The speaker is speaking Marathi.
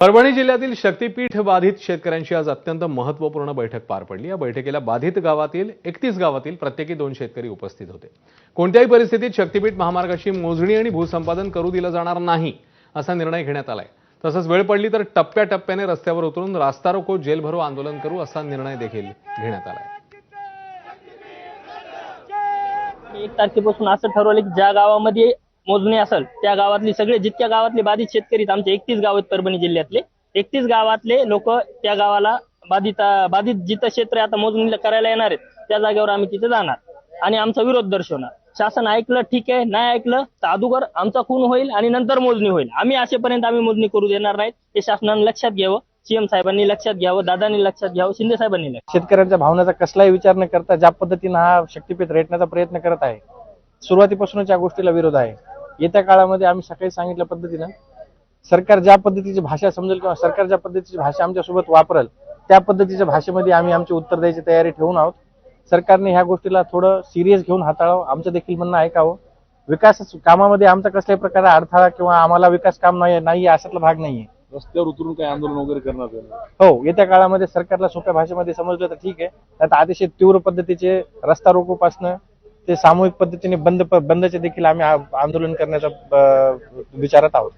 परभणी जिल्ह्यातील शक्तीपीठ बाधित शेतकऱ्यांची आज अत्यंत महत्त्वपूर्ण बैठक पार पडली. या बैठकीला बाधित गावातील एकतीस गावातील प्रत्येकी दोन शेतकरी उपस्थित होते. कोणत्याही परिस्थितीत शक्तीपीठ महामार्गाची मोजणी आणि भूसंपादन करू दिलं जाणार नाही असा निर्णय घेण्यात आलाय. तसंच वेळ पडली तर टप्प्याटप्प्याने रस्त्यावर उतरून रास्ता रोको जेल भरो आंदोलन करू असा निर्णय देखील घेण्यात आलाय. एक तारखेपासून असं ठरवलं की ज्या गावामध्ये मोजणी असेल त्या गावातली सगळे जितक्या गावातले बाधित शेतकरी आमचे एकतीस गाव आहेत परभणी जिल्ह्यातले. एकतीस गावातले लोक त्या गावाला बाधित बाधित जिथं क्षेत्र आता मोजणी करायला येणार आहेत त्या जागेवर आम्ही तिथे जाणार. आणि आमचा विरोध दर्शवणार. शासन ऐकलं ठीक आहे. नाही ऐकलं तर अगोदर आमचा खून होईल आणि नंतर मोजणी होईल. आम्ही असेपर्यंत आम्ही मोजणी करू देणार नाहीत. हे शासनाने लक्षात घ्यावं सीएम साहेबांनी लक्षात घ्यावं दादांनी लक्षात घ्यावं शिंदे साहेबांनी शेतकऱ्यांच्या भावनाचा कसलाही विचार न करता ज्या पद्धतीनं हा शक्तीपीठ रेटण्याचा प्रयत्न करत आहे सुरुवातीपासूनच या गोष्टीला विरोध आहे. येत्या काळामध्ये आम्ही सकाळी सांगितल्या पद्धतीनं सरकार ज्या पद्धतीची भाषा समजेल किंवा सरकार ज्या पद्धतीची भाषा आमच्यासोबत वापरेल त्या पद्धतीच्या भाषेमध्ये आम्ही आमची उत्तर द्यायची तयारी ठेवून आहोत. सरकारने ह्या गोष्टीला थोडं सिरियस घेऊन हाताळावं. आमचं देखील म्हणणं ऐकावं विकास कामामध्ये आमचा कसल्याही प्रकारे अडथळा किंवा आम्हाला विकास काम नाही नाही अशातला भाग नाहीये. रस्त्यावर उतरून काही आंदोलन वगैरे येईल हो येत्या काळामध्ये सरकारला सोप्या भाषेमध्ये समजलं तर ठीक आहे. आता अतिशय तीव्र पद्धतीचे रस्ता रोकोपासनं ते सामूहिक पद्धतीने बंद बंदचे देखील आम्ही आंदोलन करण्याचा विचारात आहोत.